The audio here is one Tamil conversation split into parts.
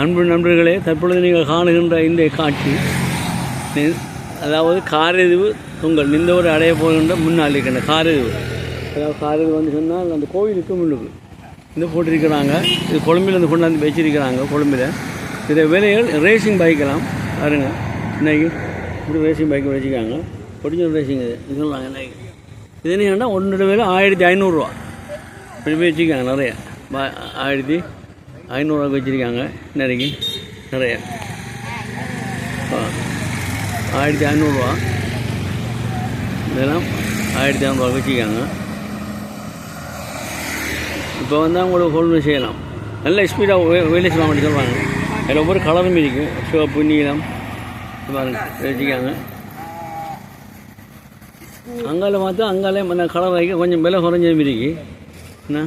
அன்பு நண்பர்களே தற்பொழுது நீங்கள் காணுகின்ற இந்த காட்சி அதாவது காரெதுவு உங்கள் இந்த ஒரு அடைய போகின்ற முன்னால் இருக்கின்ற காரெதுவு அதாவது காரெதுவு வந்து சொன்னால் அந்த கோயிலுக்கு முன்னுக்கு. இந்த போட்டிருக்கிறாங்க. இது கொழும்பில் கொண்டாந்து வச்சிருக்கிறாங்க கொழும்பில். இதை விலைகள் ரேசிங் பைக்கெல்லாம் பாருங்க இன்றைக்கி இப்படி ரேசிங் பைக் வச்சுருக்காங்க. ஒரிஜினல் ரேசிங் இது. இது சொல்லலாங்க இது என்னன்னா ஒன்றரை விலை ஆயிரத்தி ஐநூறுரூவா இப்படி வச்சுருக்காங்க நிறைய. ஆயிரத்தி ஐநூறுரூவாக்கு வச்சுருக்காங்க. நிறைக்கு நிறைய. ஆ. ஆயிரத்தி ஐநூறுரூவா இதெல்லாம் ஆயிரத்தி ஐநூறுரூவா வச்சுருக்காங்க. இப்போ வந்து அவங்களுக்கு ஹோல்டு செய்யலாம். நல்ல ஸ்பீடாக வேலை செய்யலாம் அப்படி சொல்கிறாங்க அதில் ஒவ்வொரு கலரும் இருக்குது சிவப்பு நீளம் பாருங்க வச்சுக்காங்க அங்கால பார்த்தா அங்காலே கலர் வைக்க கொஞ்சம் விலை குறைஞ்ச இருக்கு. என்ன?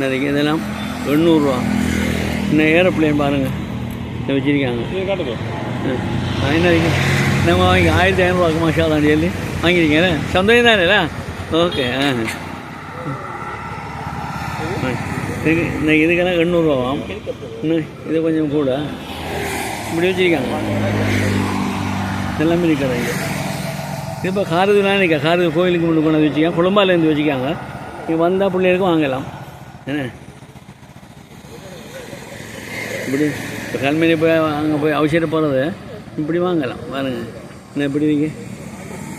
இருக்கு இதெல்லாம் எண்ணூறுரூவா. இன்னும் ஏரோப்ளேன் பாருங்கள் இதை வச்சுருக்காங்க. என்ன இருக்கு நம்ம வாங்கி ஆயிரத்தி ஐநூறுவாக்கு மாஷா தான் சொல்லி வாங்கிருக்கீங்களே சந்தோஷம் தானே ஓகே ஆ. இதுக்கு இன்னைக்கு இதுக்கெல்லாம் எண்ணூறுவாம் இன்னும் இது கொஞ்சம் கூட. இப்படி வச்சுருக்காங்க. எல்லாமே இருக்கிறது இங்கே இப்போ காரதுலாம் நிற்க காரது கோயிலுக்கு முன்னாடி கொண்டு வந்து வச்சுக்காங்க குழம்பாலேருந்து வச்சுக்காங்க இங்கே வந்தால் பிள்ளைகளுக்கும் வாங்கலாம். என்ன? இப்படி இப்போ கல்மணி போய் அங்கே போய் அவசியம் போகிறது இப்படி வாங்கலாம் பாருங்க. என்ன இப்படி இருக்கு?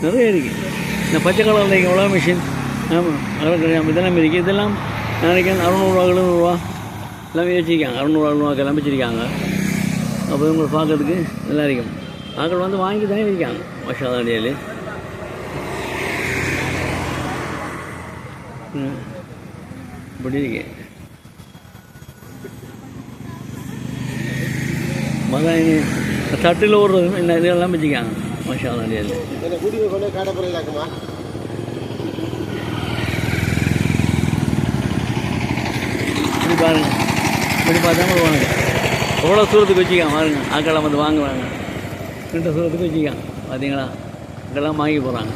நிறைய இருக்குது இந்த பச்சை கலரில் இருக்குது எவ்வளோ மிஷின் ஆமாம் அதெல்லாம் கிடையாது இதெல்லாம் இருக்குது இதெல்லாம் நாளைக்கு அறுநூறுவா எழுநூறுவா. எல்லாமே வச்சுருக்காங்க. அறுநூறுவா எழுநூறுவாக்கு எல்லாம் வச்சுருக்காங்க. அப்போ உங்களை பார்க்கறதுக்கு நல்லா இருக்கும். ஆக்கள் வந்து வாங்கி தானே இருக்காங்க மஷா தாண்டியல் இருக்கு? மகாயினி தட்டில் ஓடுறது என்ன? இதெல்லாம் வச்சுக்காங்க. மஷா தாண்டியல் என்னை கூட்டிட்டு கொண்டு காட போறீங்களாக்குமா? இப்படி பாருங்க. இப்படி பார்த்தா கூட வாங்க. எவ்வளோ தூரத்துக்கு வச்சுக்கான் பாருங்க. ஆக்கெல்லாம் வந்து வாங்குவாங்க ரெண்டு தூரத்துக்கு வச்சுக்கான் பார்த்தீங்களா? இதெல்லாம் வாங்கி போகிறாங்க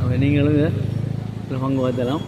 அப்போ நீங்களும் இதில் பங்கு பார்த்தலாம்